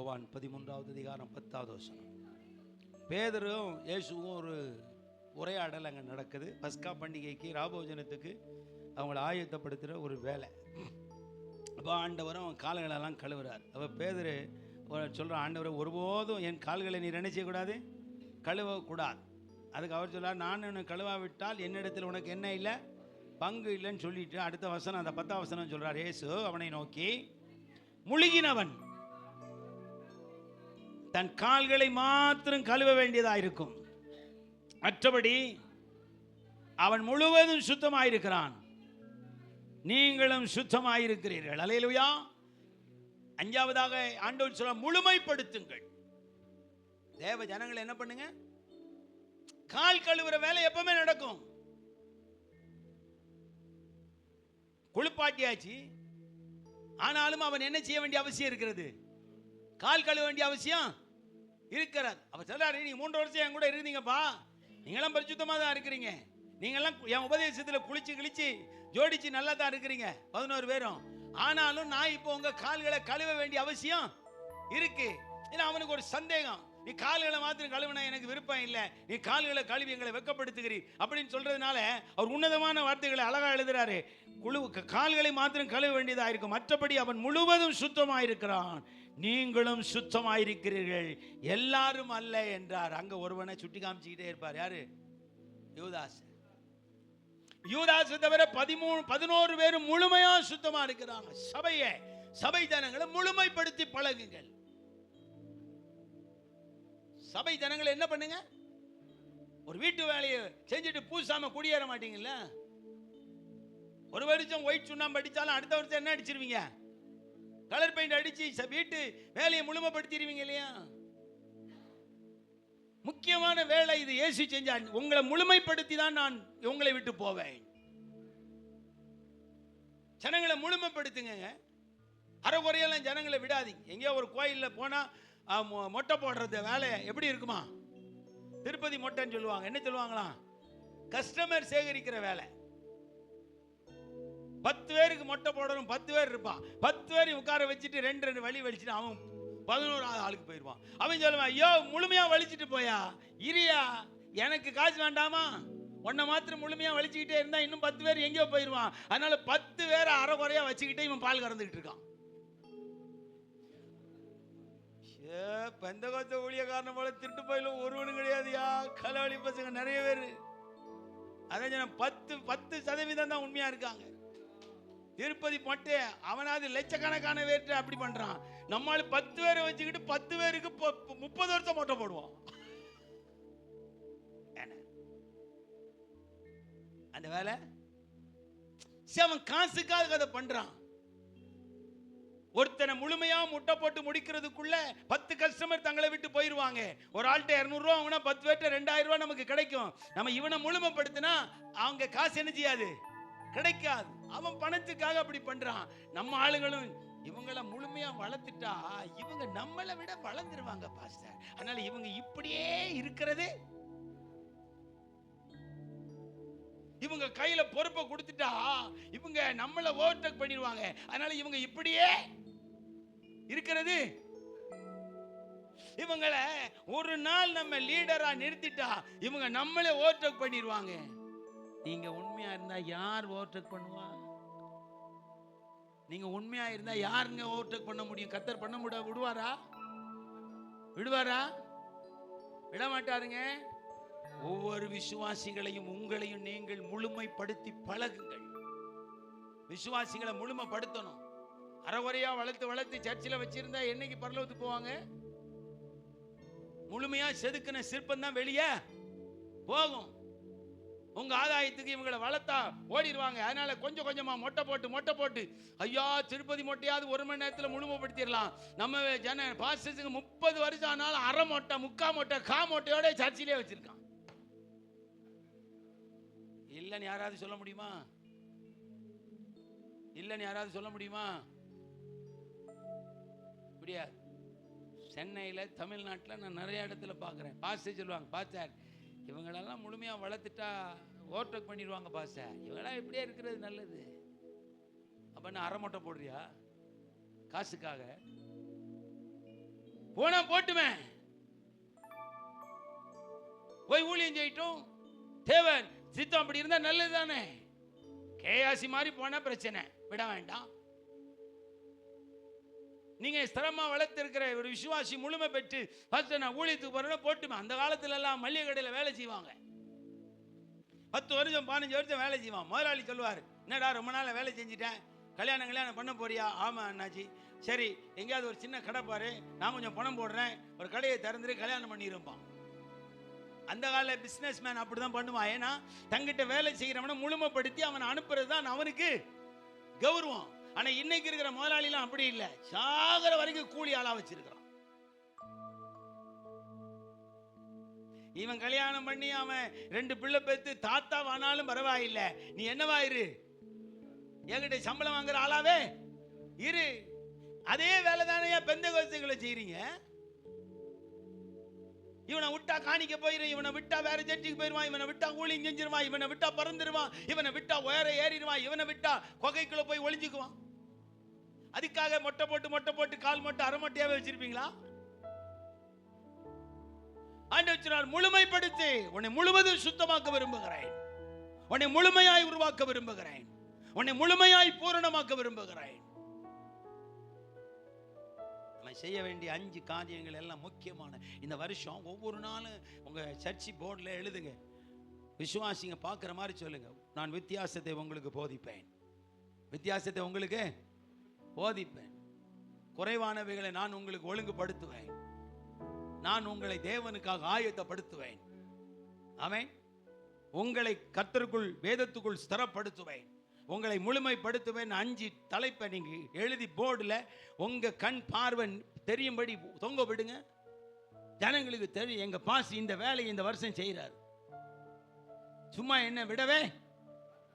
யோவான் பதிமூன்றாவது அதிகாரம் பத்தாவது வசனம். பேதரும் இயேசுவும் ஒரு உரையாடல் அங்கே நடக்குது. பஸ்கா பண்டிகைக்கு ராபோஜனத்துக்கு அவங்கள ஆயத்தப்படுத்துகிற ஒரு வேலை. அப்போ ஆண்டவரும் அவன் கால்களெல்லாம் கழுவுறார். அப்போ பேதர் சொல்கிற ஆண்டவரை ஒருபோதும் என் கால்களை நீ என்ன செய்யக்கூடாது? கழுவக்கூடாது. அதுக்கு அவர் சொல்லார் நான் உன்னை கழுவாவிட்டால் என்னிடத்தில் உனக்கு என்ன இல்லை? பங்கு இல்லைன்னு சொல்லிட்டு அடுத்த வசனம் அந்த பத்தாம் வசனம் சொல்கிறார் ஏசு அவனை நோக்கி முழுகினவன் தன் கால்களை மாத்திரம் கழுவ வேண்டியதாக இருக்கும் மற்றபடி அவன் முழுவதும் சுத்தமாயிருக்கிறான். நீங்களும் சுத்தமாயிருக்கிறீர்கள். அலையலுயா அஞ்சாவதாக ஆண்டவன் சொல்ல முழுமைப்படுத்துங்கள். தேவ ஜனங்களை என்ன பண்ணுங்க? கால் கழுவுற வேலை எப்பவுமே நடக்கும். குளிப்பாட்டியாச்சு. ஆனாலும் அவன் என்ன செய்ய வேண்டிய அவசியம் இருக்கிறது? கால் கழுவ வேண்டிய அவசியம்? இருக்கிறார். அப்ப சொல்றாரு நீ மூன்று வருஷம் என் கூட இருந்தீங்கப்பா. நீங்களாம் பரிசுத்தமாக தான் இருக்கிறீங்க. நீங்களாம் என் உபதேசத்தில் குளிச்சு கிழிச்சு ஜோடிச்சு நல்லா தான் இருக்கிறீங்க. பதினோரு பேரும். ஆனாலும் நான் இப்போ உங்க கால்களை கழுவ வேண்டிய அவசியம் இருக்கு. ஏன்னா அவனுக்கு ஒரு சந்தேகம். நீ கால்களை மாத்திரம் கழுவினா எனக்கு விருப்பம் இல்லை. நீ கால்களை கழுவி எங்களை வெக்கப்படுத்துகிறீர். அப்படின்னு சொல்றதுனால அவர் உன்னதமான வார்த்தைகளை அழகா எழுதுறாரு. குழு கால்களை மாத்திரம் கழுவ வேண்டியதா இருக்கும். மற்றபடி அவன் முழுவதும் சுத்தமாயிருக்கிறான். நீங்களும் சுத்தமாயிருக்கிறீர்கள். எல்லாரும் அல்ல என்றார். அங்க ஒருவனை சுட்டி காமிச்சுக்கிட்டே இருப்பார். யாரு? யூதாஸ். யூதாஸ் தவிர பதிமூணு பதினோரு பேரும் முழுமையா சுத்தமா இருக்கிறாங்க சபையை சபை ஜனங்களை முழுமைப்படுத்தி பழகுங்கள். சபை ஜனங்களை என்ன பண்ணுங்க? ஒரு வீட்டு வேலையை செஞ்சுட்டு பூசாம குடியேற மாட்டீங்களா ஒரு வருஷம் ஒயிட் சுண்ணாம்பு அடித்தாலும் அடுத்த வருஷம் என்ன அடிச்சிருவீங்க? கலர் பெயிண்ட் அடிச்சு வீட்டு வேலையை முழுமைப்படுத்திடுவீங்க இல்லையா? முக்கியமான வேலை இது ஏசி செஞ்சா உங்களை முழுமைப்படுத்தி தான் நான் உங்களை விட்டு போவேன். ஜனங்களை முழுமைப்படுத்துங்க அறகுறையெல்லாம் ஜனங்களை விடாதீங்க. எங்கேயோ ஒரு கோயிலில் போனால் மொட்டை போடுறது வேலை எப்படி இருக்குமா? திருப்பதி மொட்டைன்னு சொல்லுவாங்க. என்ன சொல்லுவாங்களாம்? கஸ்டமர் சேகரிக்கிற வேலை. பத்து பேருக்கு மொட்டை போடணும் பத்து பேர் இருப்பான். பத்து பேரையும் உட்கார வச்சுட்டு ரெண்டு ரெண்டு வழி வலிச்சுட்டு அவன் பதினோராவது ஆளுக்கு போயிடுவான். அவன் சொல்லுவான் ஐயோ முழுமையா வலிச்சிட்டு போயா? இரியா எனக்கு காசு வேண்டாமா? உன்னை மாத்திரம் முழுமையாக வலிச்சுக்கிட்டே இருந்தால் இன்னும் பத்து பேர் எங்கேயோ போயிடுவான். அதனால பத்து பேரை அரை குறையா வச்சுக்கிட்டே இவன் பால் கறந்துக்கிட்டு இருக்கான். ஏ பெந்த கொத்த ஊழியக்காரனை போல திருட்டு போயில ஒருவனும் கிடையாதுயா? கலவழி பசங்க நிறைய பேர். அதான் சொன்னேன், பத்து பத்து சதவீதம் தான் உண்மையாக இருக்காங்க. திருப்பதி மட்டும் அவனாவது லட்சக்கணக்கான பேர்கிட்ட அப்படி பண்ணுறான் நம்மால பத்து பேரை வச்சுக்கிட்டு பத்து பேருக்கு முப்பது வருஷம் மொட்டை போடுவோம். என்ன? அந்த வேலை? சரி, அவன் காசுக்காக அதை பண்றான். ஒருத்தனை முழுமையா முட்டை போட்டு முடிக்கிறதுக்குள்ள பத்து கஸ்டமர் தங்களை விட்டு போயிருவாங்க. ஒரு ஆள்கிட்ட இரநூறுவா வாங்கினா பத்து பேர்ட்ட ரெண்டாயிரம் ரூபா நமக்கு கிடைக்கும். நம்ம இவனை முழுமைப்படுத்தினா அவங்க காசு என்ன செய்யாது? கிடைக்காது. அவன் பணத்துக்காக அப்படி பண்றான். நம்ம ஆளுங்களும் இவங்கள முழுமையா வளர்த்துட்டா இவங்க நம்மளை விட வளர்ந்துருவாங்க பாஸ்டர். அதனால இவங்க இப்படியே இருக்கிறது. இவங்க கையில பொறுப்பை கொடுத்துட்டா இவங்க நம்மளை ஓவர்டேக் பண்ணிடுவாங்க. அதனால இவங்க இப்படியே இருக்கிறது. இவங்களை ஒரு நாள் நம்ம லீடரா நிறுத்திட்டா இவங்க நம்மளே ஓவர்டேக் பண்ணிடுவாங்க. நீங்க உண்மையா இருந்தா யார் ஓவர்டேக் பண்ணுவா? நீங்க உண்மையா இருந்தா யாருங்க ஓவர்டேக் பண்ண முடியும்? கத்தர் பண்ண முடியாது விடுவாரா? விடுவாரா? விட மாட்டாருங்க. ஒவ்வொரு விசுவாசிகளையும் உங்களையும் நீங்கள் முழுமைப்படுத்தி பழகுங்கள். விசுவாசிகளை முழுமைப்படுத்தணும். அறகுறையா வளர்த்து வளர்த்து சர்ச்சில் வச்சிருந்தா என்னைக்கு பரலோகத்துக்கு போவாங்க? முழுமையா செதுக்கின சிற்பம் தான் வெளியே போகும். உங்க ஆதாயத்துக்கு இவங்களை வளர்த்தா ஓடிடுவாங்க. அதனால கொஞ்சம் கொஞ்சமா மொட்டை போட்டு மொட்டை போட்டு ஐயா திருப்பதி மொட்டையாவது ஒரு மணி நேரத்தில் முழுமைப்படுத்திடலாம். நம்ம ஜன பாஸ்டர்ஸுக்கு முப்பது வருஷம் ஆனாலும் அரை மொட்டை முக்கா மொட்டை கா மொட்டையோட சர்ச்சிலே வச்சிருக்கான். இல்லைன்னு யாராவது சொல்ல முடியுமா? இல்லைன்னு யாராவது சொல்ல முடியுமா? முடியாது சென்னையில் தமிழ்நாட்டில் நான் நிறைய இடத்துல பார்க்குறேன். பாஸ்டர் சொல்லுவாங்க பாஸ்டர் இவங்களெல்லாம் முழுமையாக வளர்த்துட்டா ஓவர்டேக் பண்ணிடுவாங்க பாசை இவங்களாம் இப்படியே இருக்கிறது நல்லது. அப்போ நான் அரை மொட்டை போடுறியா? காசுக்காக. போனா போட்டுமே. போய் ஊழியம் செய்யட்டும். தேவன் சித்தம் அப்படி இருந்தா நல்லது தானே கேயாசி மாதிரி போனா பிரச்சனை. விட வேண்டாம். நீங்கள் ஸ்திரமா வளர்த்துருக்கிற ஒரு விசுவாசி முழுமை பெற்று ஃபஸ்ட்டு நான் ஊழியத்துக்கு போறேன்னா போட்டுமே. அந்த காலத்துல எல்லாம் மல்லிகை கடையில வேலை செய்வாங்க. பத்து வருஷம் பதினஞ்சு வருஷம் வேலை செய்வான். முதலாளி சொல்லுவார் என்னடா ரொம்ப நாள் வேலை செஞ்சுட்டேன். கல்யாணம் கல்யாணம் பண்ண போறியா? ஆமா அண்ணாச்சி. சரி எங்கேயாவது ஒரு சின்ன கடை பாரு. நான் கொஞ்சம் பணம் போடுறேன். ஒரு கடையை திறந்துட்டு கல்யாணம் பண்ணிருப்பான் அந்த கால பிஸ்னஸ் மேன் அப்படி தான் பண்ணுவான். ஏன்னா தங்கிட்ட வேலை செய்கிறவனை முழுமைப்படுத்தி அவனை அனுப்புறது தான் அவனுக்கு கௌரவம். ஆனா இன்னைக்கு இருக்கிற முதலாளிலாம் அப்படி இல்லை. சாகர வரைக்கும் கூலி ஆளா வச்சிருக்கிறான். இவன் கல்யாணம் பண்ணி அவன் ரெண்டு பிள்ளை பெத்து தாத்தா ஆனாலும் பரவாயில்லை. நீ என்னவாயிரு என்கிட்ட சம்பளம் வாங்குற ஆளாவே இரு. அதே வேலை தானே பெந்த கோஷங்களை செய்றீங்க? இவனை விட்டா காணிக்க போயிரும் இவனை விட்டா வேற ஜட்ஜுக்கு போயிருவான் இவனை விட்டா ஊழி செஞ்சிருவான் இவனை விட்டா பறந்துருவான் இவனை விட்டா உயர ஏறிடுவான் இவனை விட்டா கொகைக்குள்ள போய் ஒளிஞ்சுக்குவான். அதுக்காக மொட்டை போட்டு மொட்டை போட்டு கால் மொட்டை அரை மொட்டையாவே வச்சிருப்பீங்களா? ஆண்டு சொன்னார் முழுமைப்படுத்தி உன்னை முழுவதும் சுத்தமாக்க விரும்புகிறேன். உன்னை முழுமையாய் உருவாக்க விரும்புகிறேன். உன்னை முழுமையாய் பூரணமாக்க விரும்புகிறேன். நம்ம செய்ய வேண்டிய அஞ்சு காரியங்கள் எல்லாம் முக்கியமான. இந்த வருஷம் ஒவ்வொரு நாளும் உங்கள் சர்ச்சி போர்டில் எழுதுங்க. விசுவாசிங்க பார்க்குற மாதிரி சொல்லுங்கள் நான் வித்தியாசத்தை உங்களுக்கு போதிப்பேன். வித்தியாசத்தை உங்களுக்கு போதிப்பேன். குறைவானவைகளை நான் உங்களுக்கு ஒழுங்குபடுத்துவேன். நான் உங்களை தேவனுக்காக ஆயத்தப்படுத்துவேன். அவன் உங்களை கத்தருக்குள் வேதத்துக்குள் ஸ்திரப்படுத்துவேன். உங்களை முழுமைப்படுத்துவேன் அஞ்சு தலைப்பை நீங்க எழுதி போர்டில் உங்க கண் பார்வை தெரியும்படி தொங்க விடுங்க. ஜனங்களுக்கு தெரியும் எங்க பாஸ் இந்த வேலையை இந்த வருஷம் செய்கிறார் சும்மா என்ன விடவே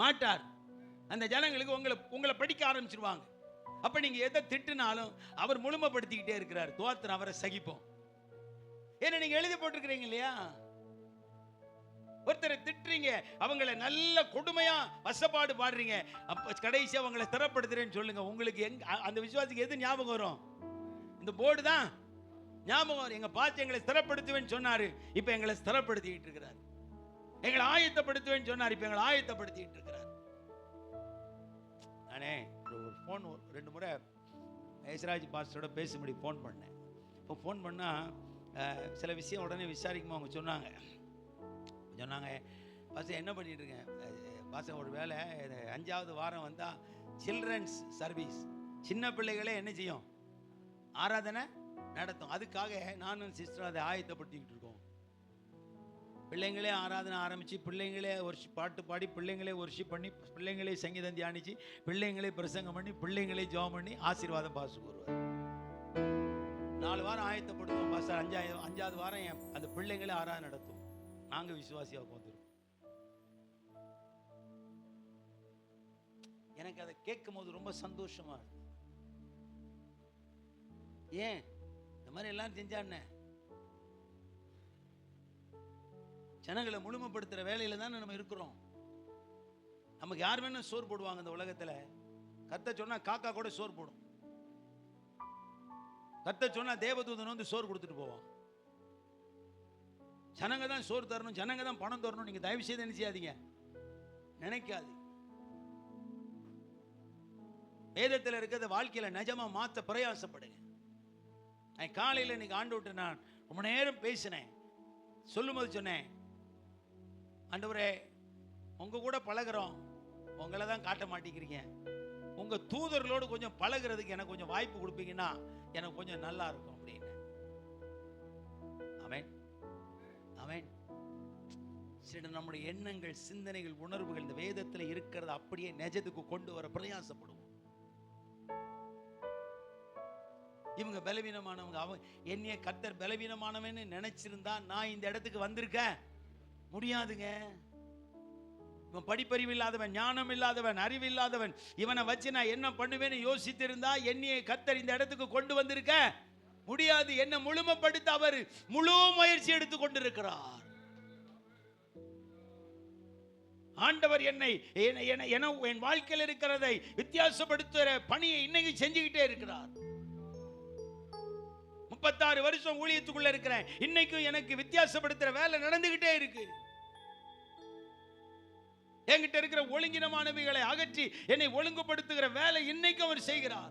மாட்டார். அந்த ஜனங்களுக்கு உங்களை உங்களை படிக்க ஆரம்பிச்சிருவாங்க. அப்ப நீங்க எதை திட்டுனாலும் அவர் முழுமைப்படுத்திக்கிட்டே இருக்கிறார். தோத்திரம் அவரை சகிப்போம். ஏன்னா நீங்க எழுதி போட்டிருக்கிறீங்க இல்லையா? ஒருத்தரை திட்டுறீங்க அவங்கள நல்ல கொடுமையா வசப்பாடு பாடுறீங்க அப்ப கடைசி அவங்கள திறப்படுத்துறேன்னு சொல்லுங்க. உங்களுக்கு எங்க அந்த விசுவாசிக்கு எது ஞாபகம் வரும்? இந்த போர்டு தான் ஞாபகம் வரும். எங்க பார்த்து எங்களை ஸ்திரப்படுத்துவேன்னு சொன்னாரு இப்ப எங்களை ஸ்திரப்படுத்திக்கிட்டு இருக்கிறார். எங்களை ஆயத்தப்படுத்துவேன்னு சொன்னார் இப்ப எங்களை ஆயத்தப்படுத்திக்கிட்டு இருக்கிறார். நானே ஒரு ஃபோன் ரெண்டு முறை ஏசராஜ் பாஸ்டரோட பேசும்படி ஃபோன் பண்ணேன். இப்போ ஃபோன் பண்ணால் சில விஷயம் உடனே விசாரிக்குமா அவங்க சொன்னாங்க. சொன்னாங்க பாஸ்டர் என்ன பண்ணிட்டு இருக்கேன்? பாஸ்டர் ஒரு வேலை இது அஞ்சாவது வாரம் வந்தால் சில்ட்ரன்ஸ் சர்வீஸ் சின்ன பிள்ளைகளே என்ன செய்யும்? ஆராதனை நடத்தும். அதுக்காக நானும் சிஸ்டர் அதை ஆயத்தப்படுத்திக்கிட்டு இருக்கோம். பிள்ளைங்களே ஆராதனை ஆரம்பித்து பிள்ளைங்களே ஒர்ஷி பாட்டு பாடி பிள்ளைங்களே ஒர்ஷிப் பண்ணி பிள்ளைங்களே சங்கீதம் தியானிச்சு பிள்ளைங்களே பிரசங்கம் பண்ணி பிள்ளைங்களே ஜோம் பண்ணி ஆசீர்வாதம் பாசு வருவார். நாலு வாரம் ஆயத்தப்படுத்துவோம் பாஸ்டர் அஞ்சாயிரம் அஞ்சாவது வாரம் என் அந்த பிள்ளைங்களே ஆராதனை நடத்தும் நாங்கள் விசுவாசியாக உட்காந்துருக்கோம் எனக்கு அதை கேட்கும் போது ரொம்ப சந்தோஷமா இருக்கு. ஏன்? இந்த மாதிரி எல்லாம் செஞ்சானே ஜனங்களை முழுமைப்படுத்துற வேலையில தானே நம்ம இருக்கிறோம். நமக்கு யார் வேணும் சோறு போடுவாங்க இந்த உலகத்துல. கத்த சொன்னா காக்கா கூட சோறு போடும். கத்த சொன்னா தேவதூதன் வந்து சோறு கொடுத்துட்டு போவான். ஜனங்க தான் சோறு தரணும் ஜனங்க தான் பணம் தரணும் நீங்கள் தயவு செய்து என்ன செய்யாதீங்க நினைக்காது வேதத்தில் இருக்கிறத வாழ்க்கையில் நிஜமாக மாற்ற பிரயாசப்படுங்க. நான் காலையில் இன்னைக்கு ஆண்டு விட்டு நான் ரொம்ப நேரம் பேசினேன். சொல்லும்போது சொன்னேன் ஆண்டவரே உங்கள் கூட பழகுறோம். உங்களை தான் காட்ட மாட்டேங்கிறீங்க. உங்கள் தூதர்களோடு கொஞ்சம் பழகுறதுக்கு எனக்கு கொஞ்சம் வாய்ப்பு கொடுப்பீங்கன்னா எனக்கு கொஞ்சம் நல்லா இருக்கும். சில நம்முடைய எண்ணங்கள் சிந்தனைகள் உணர்வுகள் இந்த வேதத்தில் இருக்கிறத அப்படியே நெஜத்துக்கு கொண்டு வர பிரயாசப்படுவோம். இவங்க பலவீனமானவங்க அவன் என்னைய கத்தர் பலவீனமானவன்னு நினைச்சிருந்தா நான் இந்த இடத்துக்கு வந்திருக்கேன். முடியாதுங்க. இவன் படிப்பறிவு இல்லாதவன் ஞானம் இல்லாதவன் அறிவு இல்லாதவன் இவனை வச்சு நான் என்ன பண்ணுவேன்னு யோசித்திருந்தா என்னைய கத்தர் இந்த இடத்துக்கு கொண்டு வந்திருக்க முடியாது என்ன முழுமைப்படுத்த அவர் முழு முயற்சி எடுத்து கொண்டிருக்கிறார். ஆண்டவர் என்னை என- என- என் வாழ்க்கையில் இருக்கிறதை வித்தியாசப்படுத்துகிற பணியை இன்னைக்கு செஞ்சுக்கிட்டே இருக்கிறார். முப்பத்தாறு வருஷம் ஊழியத்துக்குள்ள இருக்கிறேன். இன்னைக்கும் எனக்கு வித்தியாசப்படுத்துற வேலை நடந்துகிட்டே இருக்கு. என்கிட்ட இருக்கிற ஒழுங்கினமானவைகளை அகற்றி என்னை ஒழுங்குபடுத்துகிற வேலை இன்னைக்கும் அவர் செய்கிறார்.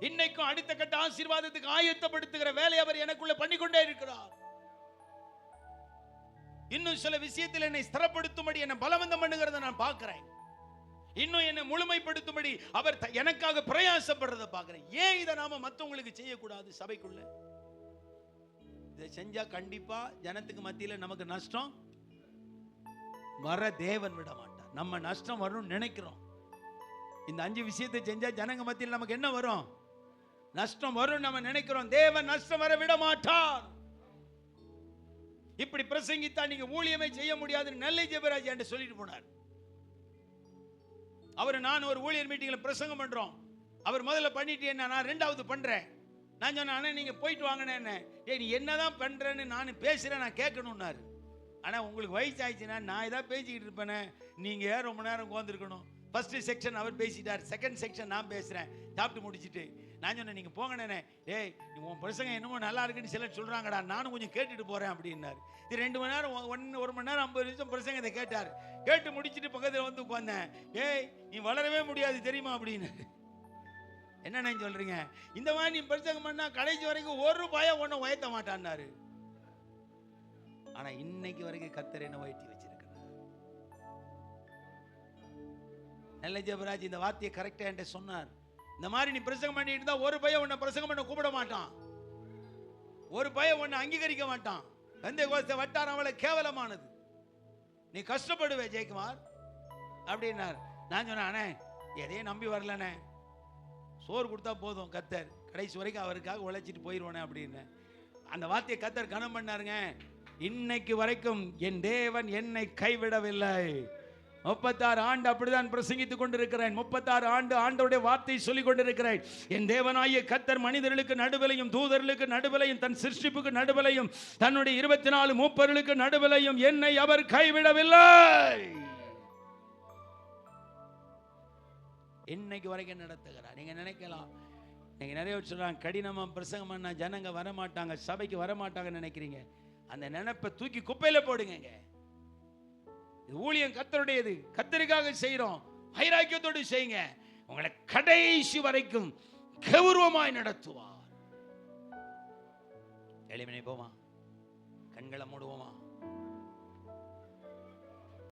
இன்னைக்கும் அடுத்த கட்ட ஆசீர்வாதத்துக்கு ஆயத்தப்படுத்துகிற வேலை அவர் எனக்குள்ள பண்ணிக்கொண்டே இருக்கிறார். இன்னும் சில விஷயத்தில் என்னை ஸ்திரப்படுத்தும்படி என்னை பலவந்தம் பண்ணுகிறத நான் பார்க்கிறேன். இன்னும் என்னை முழுமைப்படுத்தும்படி அவர் த- எனக்காக பிரயாசப்படுறத பார்க்கிறேன். ஏன் இதை நாம மற்றவங்களுக்கு செய்யக்கூடாது சபைக்குள்ள? இதை செஞ்சா கண்டிப்பா ஜனத்துக்கு மத்தியில் நமக்கு நஷ்டம் வர தேவன் விட மாட்டார். நம்ம நஷ்டம் வரும்னு நினைக்கிறோம். இந்த அஞ்சு விஷயத்தை செஞ்சா ஜனங்க மத்தியில் நமக்கு என்ன வரும்? நஷ்டம் வரும் நம்ம நினைக்கிறோம். தேவன் நஷ்டம் வர விட மாட்டார். இப்படி பிரசங்கித்தா நீங்க ஊழியமே செய்ய முடியாதுன்னு நெல்லை ஜெபராஜ் என்று சொல்லிட்டு போனார். அவர் நான் ஒரு ஊழியர் மீட்டிங்ல பிரசங்கம் பண்றோம். அவர் முதல்ல பண்ணிட்டு என்ன நான் ரெண்டாவது பண்றேன். நான் சொன்னேன் அண்ணா நீங்க போயிட்டு வாங்கண்ணே என்ன ஏய் நீ என்னதான் பண்றேன்னு நான் பேசுறேன் நான் கேட்கணும்னாரு. ஆனா உங்களுக்கு வயசு ஆயிடுச்சுன்னா நான் ஏதாவது பேசிக்கிட்டு இருப்பேனே நீங்க ஏன் ரொம்ப நேரம் உட்காந்துருக்கணும் ஃபர்ஸ்ட் செக்ஷன் அவர் பேசிட்டார் செகண்ட் செக்ஷன் நான் பேசுறேன். சாப்பிட்டு முடிச்சுட்டு. நான் சொன்னேன் நீங்கள் போங்கண்ணே டேய் நீ உன் பிரசங்க என்னமோ நல்லா இருக்குன்னு சிலர் சொல்கிறாங்கடா நானும் கொஞ்சம் கேட்டுட்டு போகிறேன் அப்படின்னாரு. இது ரெண்டு மணி நேரம் ஒன் ஒரு மணி நேரம் ஐம்பது நிமிஷம் பிரசங்கத்தை கேட்டார். கேட்டு முடிச்சுட்டு பக்கத்தில் வந்து உட்காந்தேன் ஏய் நீ வளரவே முடியாது தெரியுமா? அப்படின்னு. என்னண்ணே சொல்றீங்க? இந்த மாதிரி நீ பிரசங்கம் பண்ணா கடைசி வரைக்கும் ஒரு ரூபாயா ஒன்றும் உயர்த்த மாட்டான்னாரு. ஆனா இன்னைக்கு வரைக்கும் கத்தர் என்ன உயர்த்தி வச்சிருக்கிறார். நல்ல ஜெபராஜ் இந்த வார்த்தையை கரெக்டா என்கிட்ட சொன்னார். இந்த மாதிரி நீ பிரசங்கம் பண்ணிட்டு இருந்தா ஒரு பையன் உன்னை பிரசங்கம் பண்ண கூப்பிட மாட்டான். ஒரு பையன் உன்னை அங்கீகரிக்க மாட்டான். வெந்தய கோஸ்த வட்டாரம் அவளை கேவலமானது. நீ கஷ்டப்படுவே ஜெயக்குமார். அப்படின்னார். நான் சொன்னேன் அண்ணே எதையும் நம்பி வரலண்ணே. சோறு கொடுத்தா போதும் கத்தர். கடைசி வரைக்கும் அவருக்காக உழைச்சிட்டு போயிடுவானே அப்படின்னு அந்த வார்த்தையை கத்தர் கனம் பண்ணாருங்க. இன்னைக்கு வரைக்கும் என் தேவன் என்னை கைவிடவில்லை. முப்பத்தாறு ஆண்டு அப்படிதான் பிரசங்கித்துக் கொண்டிருக்கிறேன். முப்பத்தாறு ஆண்டு ஆண்டோடைய வார்த்தை சொல்லிக் கொண்டிருக்கிறேன். என் தேவனாய கத்தர் மனிதர்களுக்கு நடுவிலையும் தூதர்களுக்கு நடுவிலையும் தன் சிருஷ்டிப்புக்கு நடுவிலையும் தன்னுடைய இருபத்தி நாலு மூப்பர்களுக்கு நடுவிலையும் என்னை அவர் கைவிடவில்லை. இன்னைக்கு வரைக்கும் நடத்துகிறார்? நீங்க நினைக்கலாம். நீங்க நிறைய பேர் சொல்றாங்க கடினமா பிரசங்கம் பண்ணா ஜனங்க வரமாட்டாங்க சபைக்கு வரமாட்டாங்கன்னு நினைக்கிறீங்க. அந்த நினைப்பை தூக்கி குப்பையில போடுங்க ஊழியம் கத்தருடையது. கத்தருக்காக செய்கிறோம் வைராக்கியத்தோடு செய்யுங்க. உங்களை கடைசி வரைக்கும் கௌரவமாய் நடத்துவார். எளிமனை போமா? கண்களை மூடுவோமா?